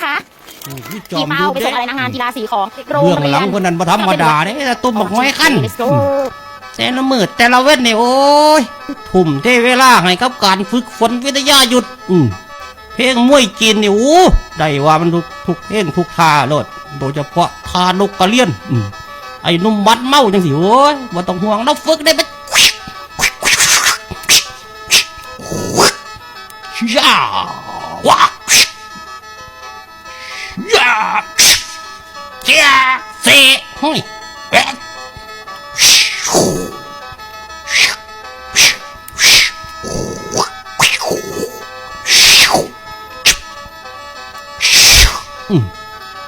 นะคะนี่จอพี่มเป้ายุทธไปเด้ส่งอะไรนะงานกีฬาสีของโรงเบื้องเรีหยลังนคนนั้นบ่ธรรมดาเด้แต่ตุ้มบักห้อยขั้น Let's go แต่ละมืดแต่ละเว้นนี่โอ้ยทุ่มเทเวลาให้กับการฝึกฝนวิทยายุทธอืมเพลงมวยจีนนี่โอ้ได้ว่ามันทุกทุกเพลงทุกท่าโลดโดยเฉพาะท่านกกระเลียนอืมไอ้หนุ่มบัดเมาจังสิโอ้ยบ่ต้องห่วงเราฝึกได้ไปย่า เจ้าเซ่เฮ้ยเอ๊ะอืม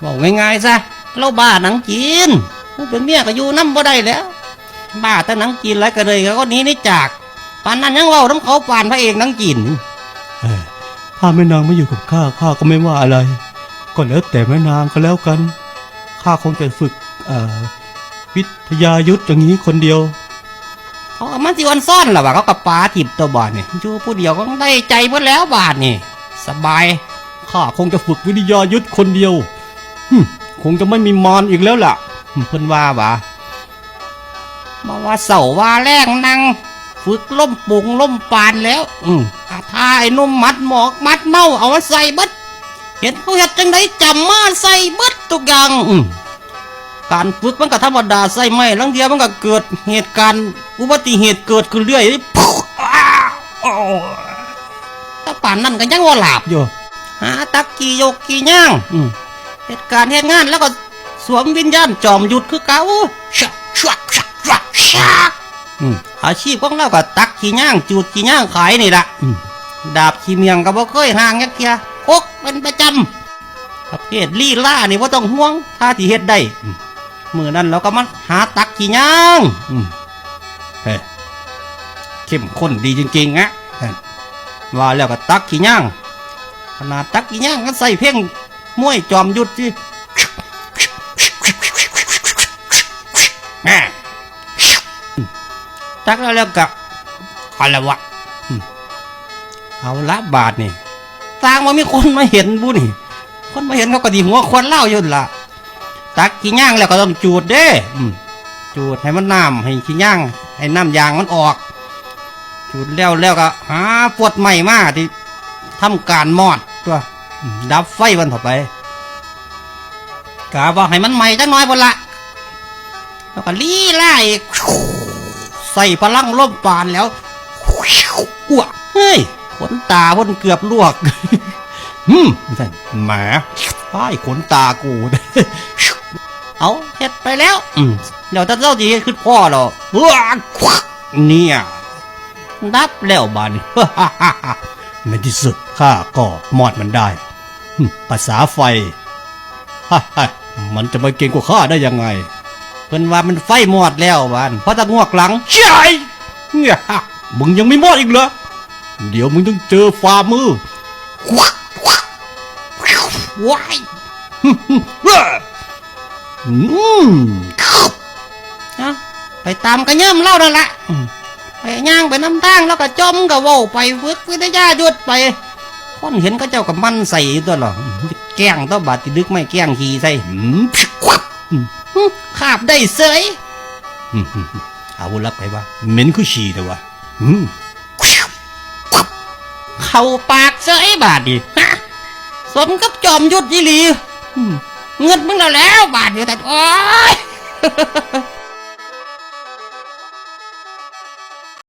บอกง่ายๆซะเราบ้าหนังจีนผู้เป็นเมียก็อยู่น้ำบ่ได้แล้ว บ้าแต่หนังจีนแล้วก็เลยก็หนี้นี่จากปานนั้นยังเว่าน้ำเขาปานพระเอกหนังจีนเอ้ยถ้าแม่นางไม่อยู่กับข้าข้าก็ไม่ว่าอะไร ก็แล้วแต่แม่นางก็แล้วกัน ข้าคงจะฝึกเอ่อวิทยายุทธอย่างนี้คนเดียว เขาก็มันสิวันซ่อนหรอวะเขากับปลาทิบตัวบาทนี่อยู่ผู้เดียวก็ได้ใจเพื่อแล้วบาทนี่ สบาย ข้าคงจะฝึกวิทยายุทธคนเดียวหึ่มคงจะไม่มีมารอีกแล้วล่ะเพิ่นว่าบ่ามาว่าเสาว่าแรงนั่งฝึกล่มปุงล่มปานแล้ว อืมอาทาไอ้หนุ่มมัดหมอกมัดเมาเอามาใส่เบิด เห็นเขาเฮ็ดจังไดจำมาใส่เบิดทุกอย่างการฝึกมันก็ธรรมดาใส่ไม่ลังเดียวมันก็เกิดเหตุการณ์อุบัติเหตุเกิดขึ้นเรื่อยปุ๊บอ้าวโอ้ถ้าป่านนั้นก็ยังว่าหลับโยหาตักกี่โยกกี่ย่างเหตุการณ์เหตุงานแล้วก็สวมวิญญาณจอมหยุทธคือเก่าชักชักชักชักชักอาชีพของเราก็ตักกี่ย่างจูดกี่ย่างขายนี่ละดาบขี้เมียงก็บ่เคยห่างยักเทีย พกเป็นประจำประเภทลี่ล่านี่ว่าต้องห่วง ถ้าที่เฮ็ดได้มือนั้นเราก็มาหาตักกี่ย่างเฮ้เข้มข้นดีจริงๆอะว่าแล้วก็ตักกี่ย่างขนาดตักอีหย่างก็ใส่เพ่งมวยจอมยุทธที่แม่ตักแล้วแล้วกับอะไรวะเอาละบาทนี่ สร้างว่ามีคนมาเห็นบุนี่ คนมาเห็นเขาก็ดีหัวควนเล่าอยู่นละตักขี้ย่างแล้วก็ต้องจูดเด้จูดให้มันน้ำให้ขี้ย่าง ให้น้ำยางมันออก จูดแล้วแล้วก็หาปวดใหม่มาที่ทำการมอดตัวดับไฟวันต่อไปกาบอกให้มันใหม่จังน้อยพนละแล้วก็ลี่ไล่ใส่พลังล่มปานแล้วอ้วกเฮ้ย ขนตาพ่นเกือบลวกอืมแหมป้ายขนตากูเอาเฮ็ดไปแล้ว อืมเดี๋ยวจะเจ้าจีขึ้นพ่อหรอว้าเนี่ยดับแล้วบานในที่สุดข้าก็มอดมันได้ภาษาไฟมันจะมาเก่งกว่าข้าได้ยังไง เพิ่นว่ามันไฟมอดแล้วบานเพราะตะงวกหลังใช่เนี่ยมึงยังไม่มอดอีกเหรอ เดี๋ยวมึงต้องเจอฝ่ามือว้ายอืมนะไปตามกระเยิ่มเล่านั่นละอืมไปย่างไปน้ำทางแล้วก็จมก็เว้าไปฝึกวิทยายุทธไปคนเห็นก็เจ้ากับมันใส่ตัวหรออืมแกล้งตัวบาดติดึกไม่แกล้งขี่ใส่อืมพิกวับอืมหึขาบได้เสยอืมอืมอืมอาวุธลับไปว่าเหม็นคือฉี่แต่ว่าอืม เข้าปากเสยบาดดิฮะสมกับจอมยุทธยี่หลีอืมเงินมึงแล้วแล้วบาดเดียวแต่โอ้ย